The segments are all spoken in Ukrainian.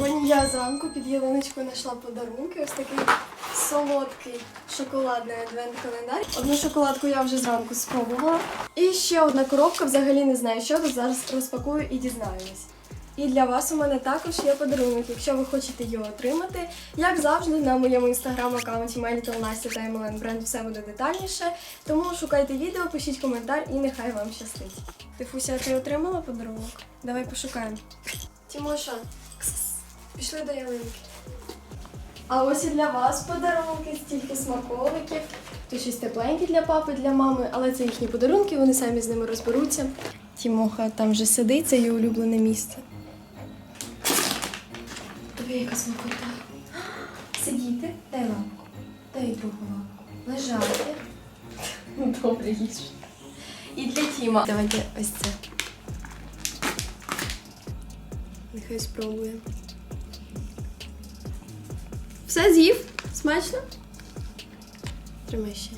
Сьогодні я зранку під ялиночкою знайшла подарунки. Ось такий солодкий шоколадний адвент-календар. Одну шоколадку я вже зранку спробувала. І ще одна коробка, взагалі не знаю, що. Зараз розпакую і дізнаємось. І для вас у мене також є подарунок, якщо ви хочете його отримати. Як завжди, на моєму інстаграм-аккаунті MyLittleNastya та MLN Brand все буде детальніше. Тому шукайте відео, пишіть коментар і нехай вам щастить. Тифуся, ти отримала подарунок? Давай пошукаємо. Тімоша, кс-кс, пішли до ялинки. А ось і для вас подарунки, стільки смаколиків. Тут щось тепленьке для папи, для мами, але це їхні подарунки, вони самі з ними розберуться. Тімоха там вже сидить, це її улюблене місце. Тобі яка смакота. Сидіти, дай лапку, дай другу лапку. Лежати. Ну, Добре, їж. І для Тіма. Давайте ось це. Нехай спробує. Все з'їв? Смачно? Тримай ще.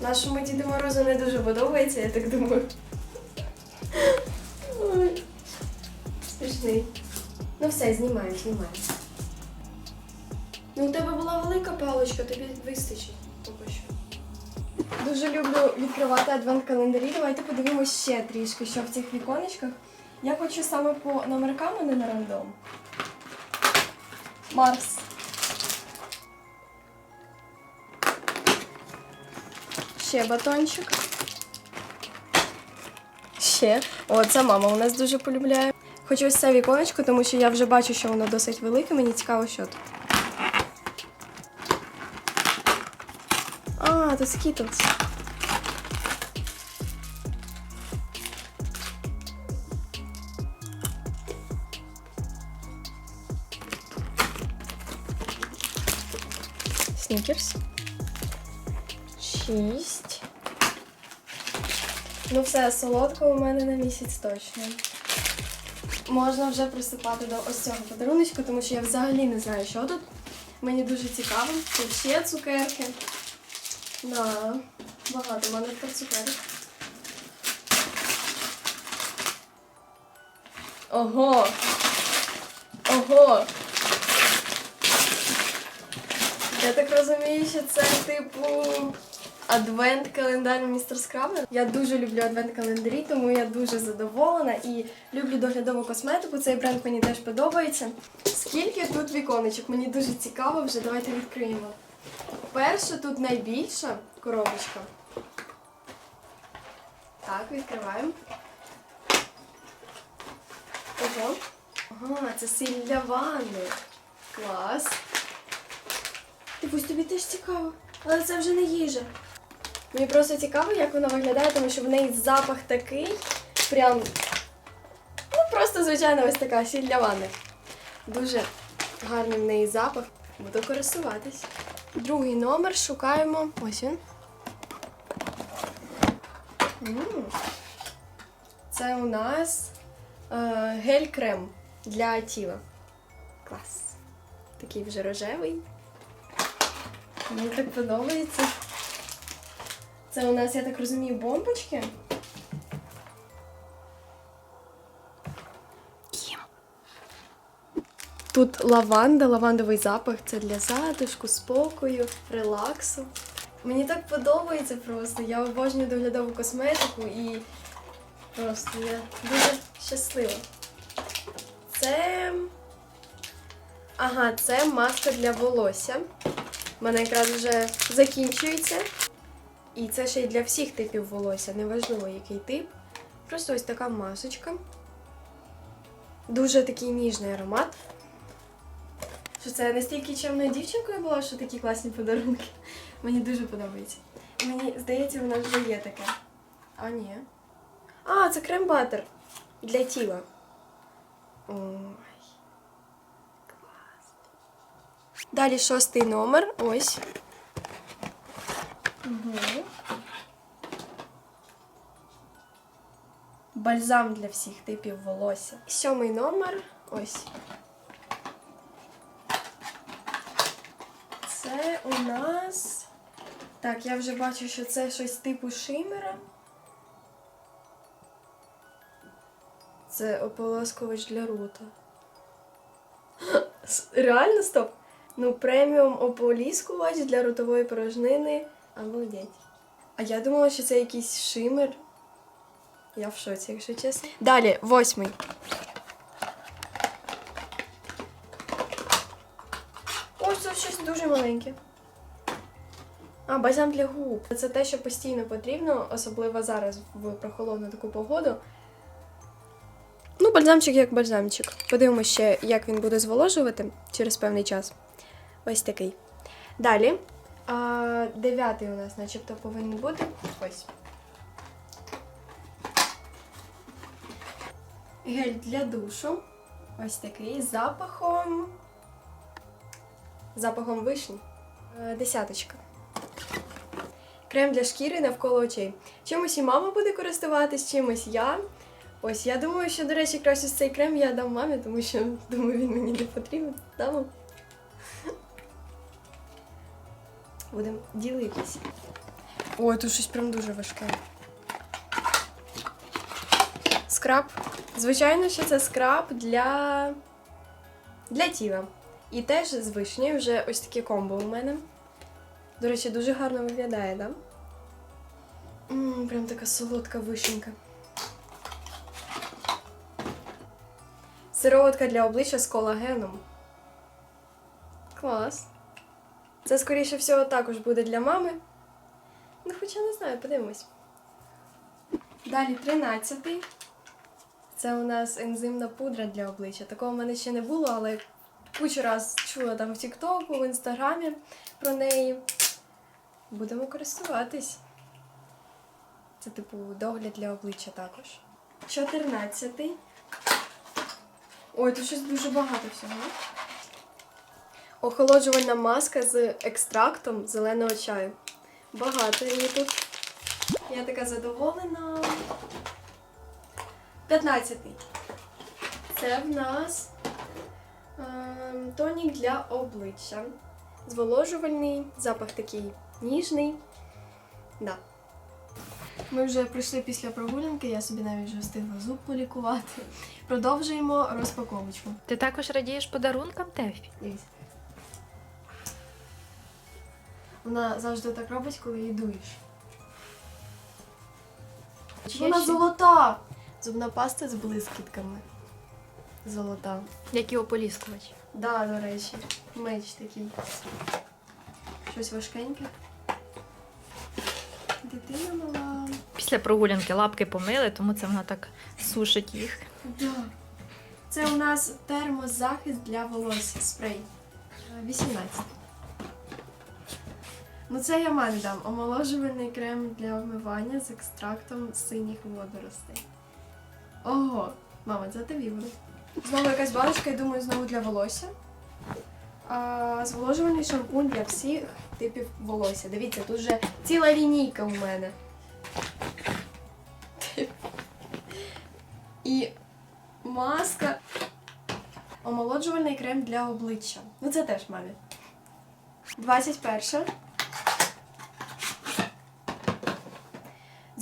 Нашому Діду Морозу не дуже подобається, я так думаю. Ой. Смішний. Ну все, знімаю, знімаю. Ну, у тебе була велика паличка, тобі вистачить поки що. Дуже люблю відкривати адвент-календарі. Давайте подивимось ще трішки, що в цих віконечках. Я хочу саме по номеркам, а не на рандом. Марс. Ще батончик. Ще. О, це мама у нас дуже полюбляє. Хочу ось це віконечко, тому що я вже бачу, що воно досить велике. Мені цікаво, що тут. А, тут Skittles. Снікерс. Шість. Ну все, солодко у мене на місяць точно. Можна вже приступати до ось цього подаруночку, тому що я взагалі не знаю, що тут. Мені дуже цікаво. Тут ще цукерки. Да, багато в мене про цукерок. Ого! Ого! Я так розумію, що це типу адвент-календар містер Скрабер. Я дуже люблю адвент-календарі, тому я дуже задоволена і люблю доглядову косметику. Цей бренд мені теж подобається. Скільки тут віконечок? Мені дуже цікаво вже. Давайте відкриємо. Перше тут найбільша коробочка. Так, відкриваємо. Ого. Ага, це сіль для ванни. Клас. Ти пусть тобі теж цікаво. Але це вже не їжа. Мені просто цікаво, як вона виглядає, тому що в неї запах такий. Прям. Ну, просто, звичайно, ось така сіль для ванни. Дуже гарний в неї запах. Буду користуватись. Другий номер шукаємо. Ось він. Це у нас е, гель-крем для тіла. Клас. Такий вже рожевий. Мені так подобається. Це у нас, я так розумію, бомбочки. Тут лаванда, лавандовий запах це для затишку, спокою, релаксу. Мені так подобається просто. Я обожнюю доглядову косметику і просто я дуже щаслива. Це. Ага, це маска для волосся. У мене якраз вже закінчується. І це ще й для всіх типів волосся, неважливо який тип. Просто ось така масочка. Дуже такий ніжний аромат. Що це настільки чемною дівчинкою була, що такі класні подарунки. Мені дуже подобається. Мені здається, нас вже є таке. А, ні. А, це крем-батер для тіла. Ой. Клас. Далі шостий номер. Ось. Угу. Бальзам для всіх типів волосся. Сьомий номер. Ось. Це у нас. Так, я вже бачу, що це щось типу шимера. Це ополоскувач для рота. Реально стоп? Ну, преміум ополіскувач для ротової порожнини. Обалдеть. А я думала, що це якийсь шимер. Я в шоці, якщо чесно. Далі, восьмий. Ось це щось дуже маленьке. А, бальзам для губ. Це те, що постійно потрібно, особливо зараз в прохолодну таку погоду. Ну, бальзамчик як бальзамчик. Подивимося ще, як він буде зволожувати через певний час. Ось такий. Далі. А, дев'ятий у нас, начебто, повинен бути. Ось. Гель для душу. Ось такий з запахом. Запахом вишні. Десяточка. Крем для шкіри навколо очей. Чимось і мама буде користуватись, чимось я. Ось, я думаю, що, до речі, краще цей крем я дам мамі, тому що думаю, він мені не потрібен. Дамо. Будемо ділитись. Ой, тут щось прям дуже важке. Скраб. Звичайно, що це скраб для, для тіла. І теж з вишні вже ось таке комбо у мене. До речі, дуже гарно виглядає, да? Ммм, прям така солодка вишенька. Сироватка для обличчя з колагеном. Клас. Це, скоріше всього, також буде для мами. Ну, хоча не знаю, подивимось. Далі 13-й. Це у нас ензимна пудра для обличчя. Такого в мене ще не було, але кучу раз чула там в Тіктоку, в інстаграмі про неї. Будемо користуватись. Це, типу, догляд для обличчя також. 14-й. Ой, тут щось дуже багато всього. Охолоджувальна маска з екстрактом зеленого чаю. Багато її тут. Я така задоволена. 15-й. Це в нас ем, тонік для обличчя. Зволожувальний, запах такий ніжний. Да. Ми вже прийшли після прогулянки, я собі навіть вже встигла зуб полікувати. Продовжуємо розпаковочку. Ти також радієш подарункам Тефі? Дивись. Вона завжди так робить, коли її дуєш. Вона ще? золота! Зубна паста з блискітками. Золота. Як Які ополіскувач? Да, до речі. Меч такий. Щось важкеньке. Дитина мала. Після прогулянки лапки помили, тому це вона так сушить їх. Да. Це у нас термозахист для волосся спрей. Е, 18. Ну це я мамі дам. Омоложувальний крем для вмивання з екстрактом синіх водоростей. Ого, мама, це тобі буде. Знову якась баночка, я думаю, знову для волосся. А, зволожувальний шампунь для всіх типів волосся. Дивіться, тут вже ціла лінійка у мене. І маска. Омолоджувальний крем для обличчя. Ну це теж мамі. 21.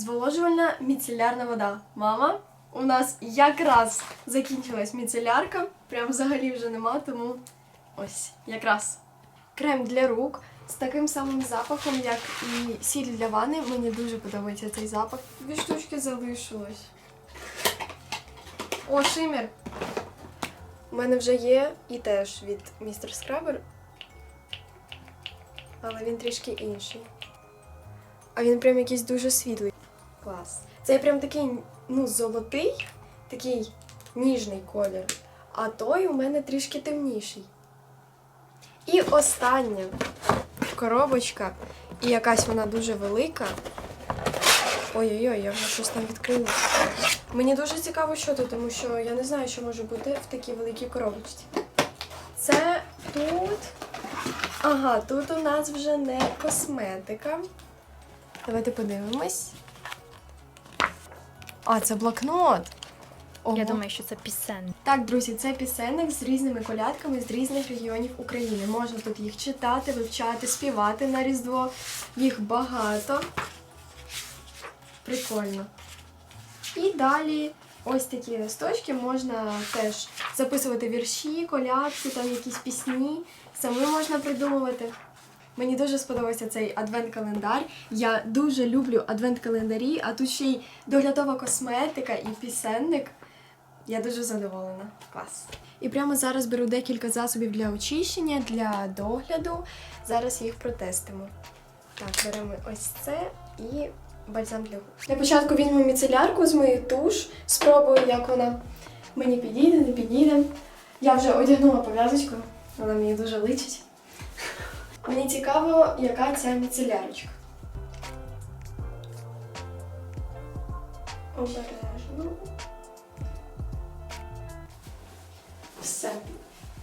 Зволожувальна міцелярна вода. Мама, у нас якраз закінчилась міцелярка. Прям взагалі вже нема, тому ось якраз крем для рук з таким самим запахом, як і сіль для ванни. Мені дуже подобається цей запах. Дві штучки залишилось. О, шимер. У мене вже є і теж від містер Скрабер. Але він трішки інший. А він прям якийсь дуже світлий. Клас. Це прям такий, ну, золотий, такий ніжний колір. А той у мене трішки темніший. І остання коробочка. І якась вона дуже велика. Ой-ой-ой, я вже щось там відкрила. Мені дуже цікаво, що тут, тому що я не знаю, що може бути в такій великій коробочці. Це тут. Ага, тут у нас вже не косметика. Давайте подивимось. А, це блокнот. Ого. Я думаю, що це пісен. Так, друзі, це пісенник з різними колядками з різних регіонів України. Можна тут їх читати, вивчати, співати на Різдво. Їх багато. Прикольно. І далі ось такі листочки можна теж записувати вірші, колядки, там якісь пісні. Саме можна придумувати. Мені дуже сподобався цей адвент-календар. Я дуже люблю адвент-календарі, а тут ще й доглядова косметика і пісенник. Я дуже задоволена. Клас. І прямо зараз беру декілька засобів для очищення, для догляду. Зараз їх протестимо. Так, беремо ось це і бальзам для губ. Для початку візьму міцелярку з моїх туш, спробую, як вона мені підійде, не підійде. Я вже одягнула пов'язочку, вона мені дуже личить. Мені цікаво, яка ця міцелярочка. Обережно. Все.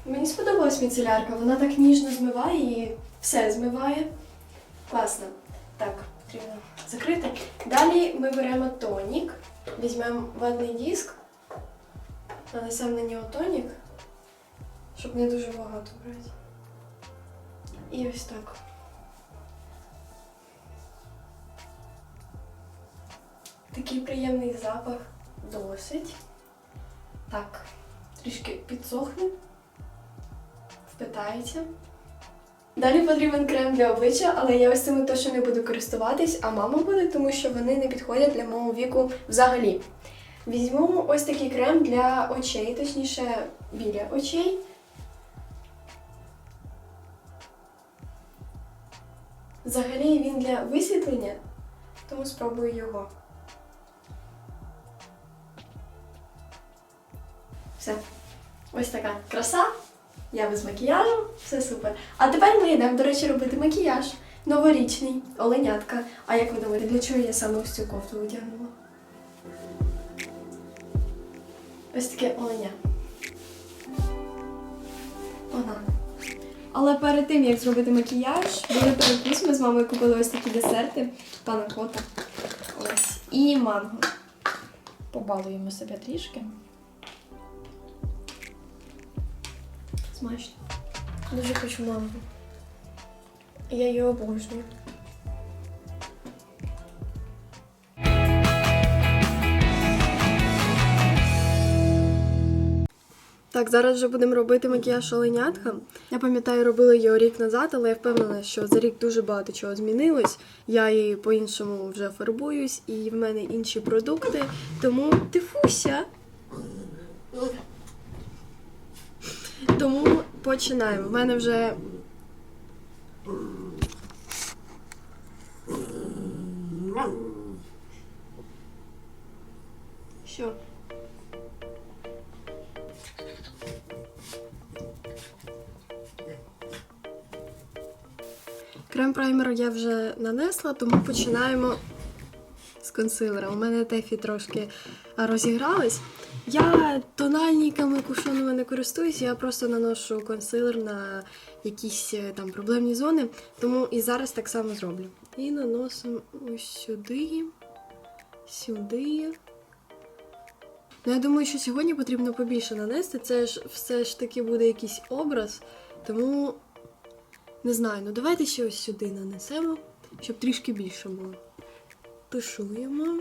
Мені сподобалась міцелярка, вона так ніжно змиває і все змиває. Класно. Так, потрібно закрити. Далі ми беремо тонік, візьмемо ватний диск, нанесемо на нього тонік, щоб не дуже багато брати. І ось так. Такий приємний запах досить. Так, трішки підсохне, впитається. Далі потрібен крем для обличчя, але я ось цими точно не буду користуватись, а мама буде, тому що вони не підходять для мого віку взагалі. Візьму ось такий крем для очей, точніше біля очей. Взагалі він для висвітлення, тому спробую його. Все. Ось така краса. Я без макіяжу, все супер. А тепер ми йдемо, до речі, робити макіяж. Новорічний, оленятка. А як ви думаєте, для чого я саме ось цю кофту одягнула? Ось таке оленя. Вона. Але перед тим, як зробити макіяж, були перекус. Ми з мамою купили ось такі десерти. Пана кота. Ось. І манго. Побалуємо себе трішки. Смачно. Дуже хочу манго. Я його обожнюю. Так, зараз вже будемо робити макіяж оленятка. Я пам'ятаю, робила його рік назад, але я впевнена, що за рік дуже багато чого змінилось. Я її по-іншому вже фарбуюсь, і в мене інші продукти. Тому тифуся. Тому починаємо. В мене вже. Що? Крем праймер я вже нанесла, тому починаємо з консилера. У мене тефі трошки розігрались. Я тональниками кушонами не користуюсь, я просто наношу консилер на якісь е, там проблемні зони, тому і зараз так само зроблю. І наносимо ось сюди, сюди. Ну, я думаю, що сьогодні потрібно побільше нанести. Це ж все ж таки буде якийсь образ, тому не знаю, ну давайте ще ось сюди нанесемо, щоб трішки більше було. Тушуємо.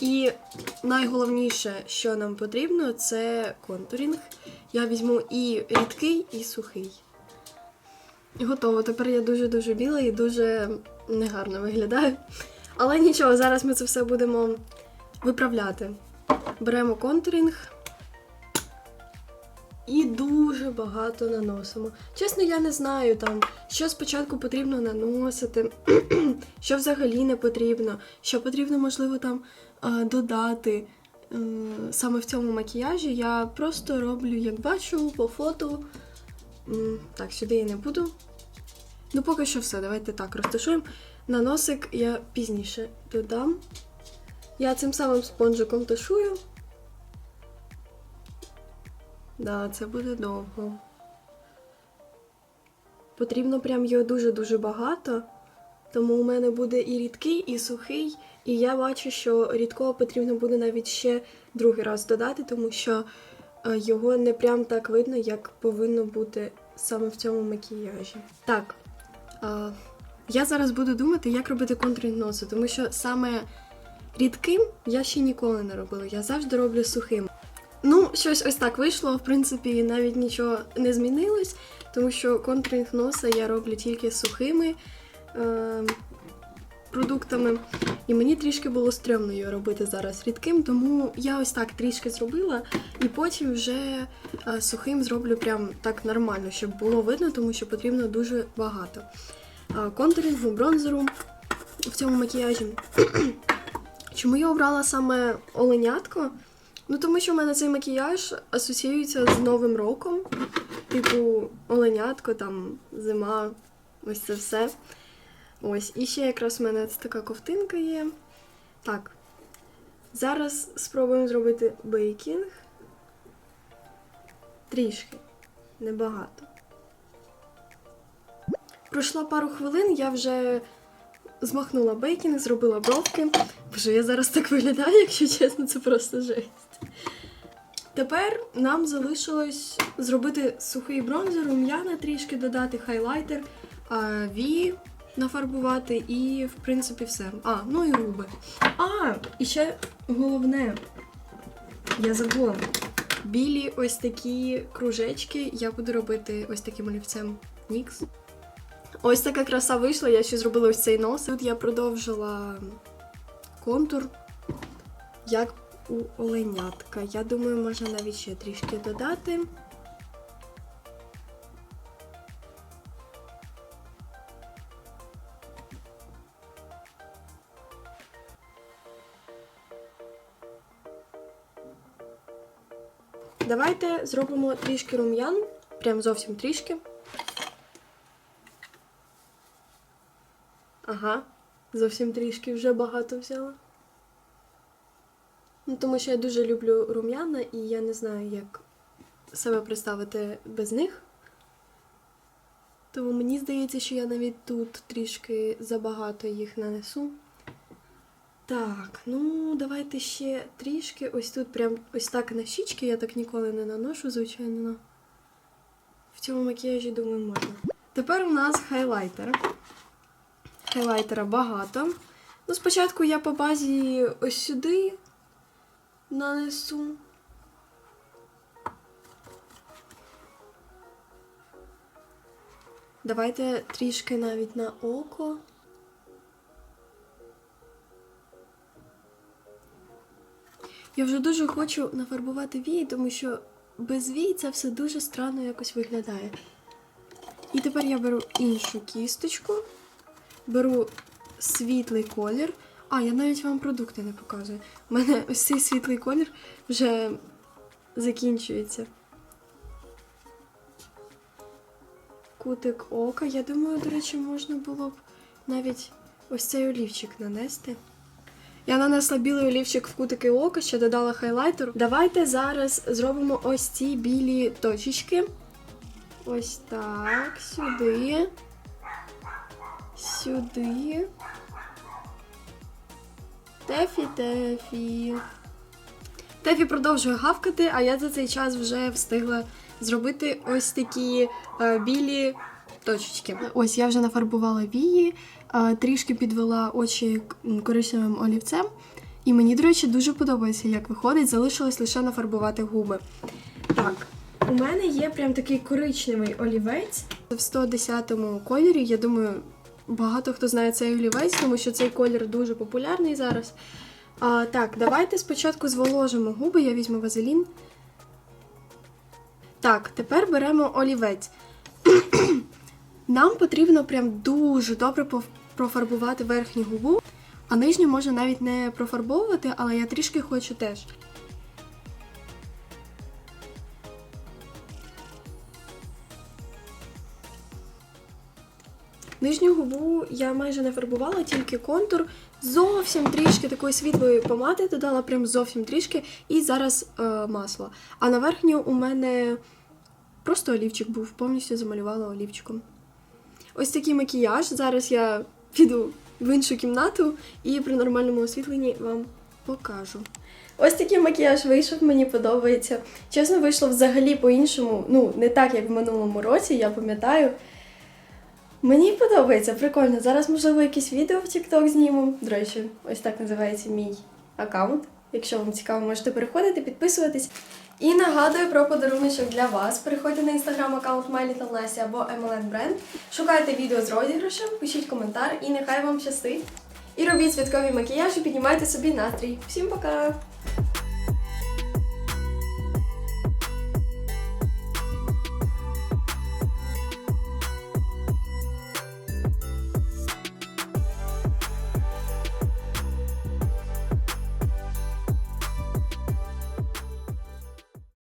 І найголовніше, що нам потрібно, це контурінг. Я візьму і рідкий, і сухий. Готово. Тепер я дуже-дуже біла і дуже негарно виглядаю. Але нічого, зараз ми це все будемо виправляти. Беремо контурінг і дуже багато наносимо. Чесно, я не знаю там, що спочатку потрібно наносити, що взагалі не потрібно, що потрібно, можливо, там додати. Е, Саме в цьому макіяжі я просто роблю, як бачу, по фото. Так, сюди я не буду. Ну, поки що все, давайте так розташуємо. На носик я пізніше додам. Я цим самим спонжиком тушую. Да, це буде довго. Потрібно прям його дуже-дуже багато. Тому у мене буде і рідкий, і сухий. І я бачу, що рідкого потрібно буде навіть ще другий раз додати, тому що е, його не прям так видно, як повинно бути саме в цьому макіяжі. Так, е, я зараз буду думати, як робити контурінг носу, тому що саме Рідким я ще ніколи не робила, я завжди роблю сухим. Ну, щось ось так вийшло. В принципі, навіть нічого не змінилось, тому що контуринг носа я роблю тільки сухими е- продуктами. І мені трішки було стрьомно його робити зараз рідким, тому я ось так трішки зробила, і потім вже е, сухим зроблю прям так нормально, щоб було видно, тому що потрібно дуже багато. Е, контурингу, бронзеру в цьому макіяжі. Чому я обрала саме оленятко? Ну, тому що в мене цей макіяж асоціюється з Новим роком. Типу, оленятко, там, зима, ось це все. Ось, і ще якраз в мене така ковтинка є. Так. Зараз спробуємо зробити бейкінг. Трішки, небагато. Пройшла пару хвилин, я вже змахнула бейкінг, зробила бровки. Боже, я зараз так виглядаю, якщо чесно, це просто жесть. Тепер нам залишилось зробити сухий бронзер, рум'яна трішки додати хайлайтер, а, вії нафарбувати і, в принципі, все. А, ну і губи. А, і ще головне, я забула. Білі ось такі кружечки я буду робити ось таким олівцем Нікс. Ось така краса вийшла, я ще зробила ось цей нос. Тут я продовжила контур, як у оленятка. Я думаю, можна навіть ще трішки додати. Давайте зробимо трішки рум'ян, прям зовсім трішки. Ага, зовсім трішки вже багато взяла. Тому що я дуже люблю рум'яна, і я не знаю, як себе представити без них. Тому мені здається, що я навіть тут трішки забагато їх нанесу. Так, ну давайте ще трішки. Ось тут прям ось так на щічки, я так ніколи не наношу, звичайно. но В цьому макіяжі, думаю, можна. Тепер у нас хайлайтер. Хайлайтера багато. Ну, спочатку я по базі ось сюди нанесу. Давайте трішки навіть на око. Я вже дуже хочу нафарбувати вії, тому що без вій це все дуже странно якось виглядає. І тепер я беру іншу кісточку, беру світлий колір. А, я навіть вам продукти не показую. У мене ось цей світлий колір вже закінчується. Кутик ока. Я думаю, до речі, можна було б навіть ось цей олівчик нанести. Я нанесла білий олівчик в кутики ока, ще додала хайлайтер. Давайте зараз зробимо ось ці білі точечки. Ось так, сюди. Сюди. Тефі, Тефі. Тефі продовжує гавкати, а я за цей час вже встигла зробити ось такі е, білі точечки. Ось я вже нафарбувала вії, е, трішки підвела очі коричневим олівцем. І мені, до речі, дуже подобається, як виходить. Залишилось лише нафарбувати губи. Так, у мене є прям такий коричневий олівець в 110 кольорі. Я думаю, багато хто знає цей олівець, тому що цей колір дуже популярний зараз. А, так, давайте спочатку зволожимо губи, я візьму вазелін. Так, тепер беремо олівець. Нам потрібно прям дуже добре профарбувати верхню губу, а нижню можна навіть не профарбовувати, але я трішки хочу теж. Нижню губу я майже не фарбувала, тільки контур. Зовсім трішки такої світлої помади додала, прям зовсім трішки, і зараз е, масло. А на верхню у мене просто олівчик був, повністю замалювала олівчиком. Ось такий макіяж. Зараз я піду в іншу кімнату і при нормальному освітленні вам покажу. Ось такий макіяж вийшов, мені подобається. Чесно, вийшло взагалі по-іншому. Ну, не так, як в минулому році, я пам'ятаю. Мені подобається, прикольно. Зараз, можливо, якісь відео в TikTok зніму. До речі, ось так називається мій аккаунт. Якщо вам цікаво, можете переходити, підписуватись. І нагадую про подаруночок для вас. Переходьте на інстаграм аккаунт My Little або MLN Brand. Шукайте відео з розіграшем, пишіть коментар і нехай вам щастить. І робіть святковий макіяж і піднімайте собі настрій. Всім пока!